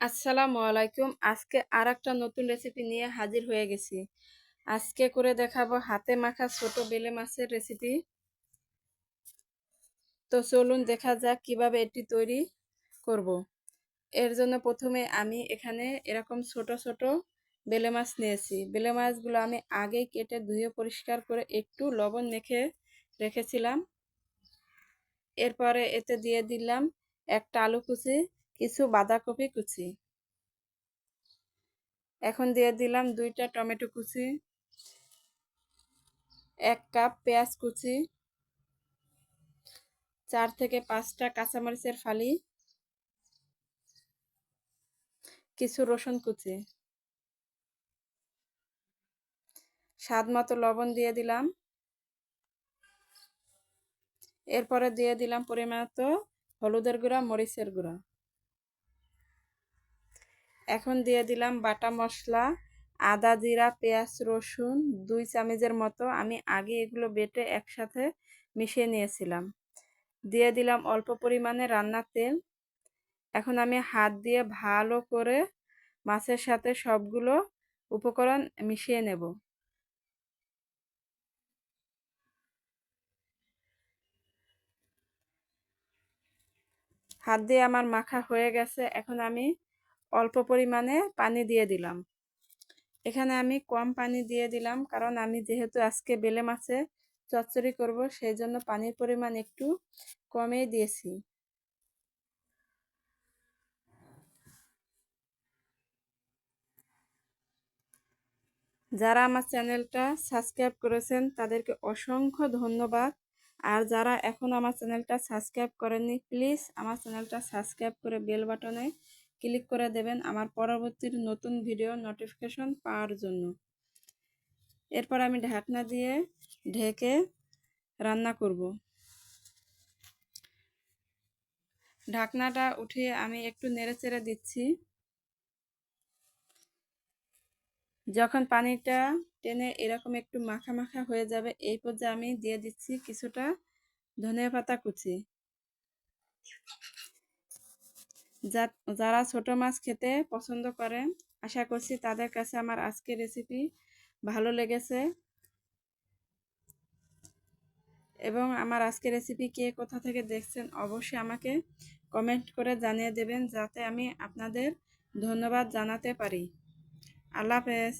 আসসালামু আলাইকুম। আজকে আর একটা নতুন রেসিপি নিয়ে হাজির হয়ে গেছি। আজকে করে দেখাবো হাতে মাখা ছোট বেলে মাছের রেসিপি তো চলুন দেখা যাক কীভাবে এটি তৈরি করব। এর জন্য প্রথমে আমি এখানে এরকম ছোট ছোট বেলে মাছ নিয়েছি। বেলে মাছগুলো আমি আগেই কেটে ধুয়ে পরিষ্কার করে একটু লবণ মেখে রেখেছিলাম। এরপরে এতে দিয়ে দিলাম একটা আলু কুচি কিছু বাঁধাকপি কুচি। এখন দিয়ে দিলাম দুইটা টমেটো কুচি এক কাপ পেঁয়াজ কুচি, চার থেকে পাঁচটা কাঁচামরিচের ফালি, কিছু রসুন কুচি। স্বাদ মতো লবণ দিয়ে দিলাম। এরপরে দিয়ে দিলাম পরিমাণ হলুদের গুঁড়া, মরিচের গুঁড়া। এখন দিয়ে দিলাম বাটা মশলা, আদা জিরা, পেঁয়াজ, রসুন, দুই চামচের মতো। আমি আগে এগুলো বেটে একসাথে মিশিয়ে নিয়েছিলাম। দিয়ে দিলাম অল্প পরিমাণে রান্নার তেল। এখন আমি হাত দিয়ে ভালো করে মাছের সাথে সবগুলো উপকরণ মিশিয়ে নেব। হাত দিয়ে আমার মাখা হয়ে গেছে। এখন আমি অল্প পরিমাণে পানি দিয়ে দিলাম। এখানে আমি কম পানি দিয়ে দিলাম কারণ আমি যেহেতু আজকে বেলে মাছে চচ্চড়ি করব সেই জন্য পানির পরিমাণ একটু কমেই দিয়েছি। যারা আমার চ্যানেলটা সাবস্ক্রাইব করেছেন তাদেরকে অসংখ্য ধন্যবাদ। আর যারা এখন আমার চ্যানেলটা সাবস্ক্রাইব করেননি, প্লিজ আমার চ্যানেলটা সাবস্ক্রাইব করে বেল বাটনে ক্লিক করে দেবেন আমার পরবর্তীর নতুন ভিডিও নোটিফিকেশন পাওয়ার জন্য। এরপর আমি ঢাকনা দিয়ে ঢেকে রান্না করব। ঢাকনাটা উঠিয়ে আমি একটু নেড়ে চেড়ে দিচ্ছি। যখন পানিটা টেনে এরকম একটু মাখা মাখা হয়ে যাবে, এই পর্যায়ে আমি দিয়ে দিচ্ছি কিছুটা ধনিয়া পাতা কুচি। যারা ছোট মাছ খেতে পছন্দ করে, আশা করছি তাদের কাছে আমার আজকের রেসিপি ভালো লেগেছে। এবং আমার আজকের রেসিপি কে কোথা থেকে দেখছেন অবশ্যই আমাকে কমেন্ট করে জানিয়ে দেবেন, যাতে আমি আপনাদের ধন্যবাদ জানাতে পারি। আল্লাহ হাফেজ।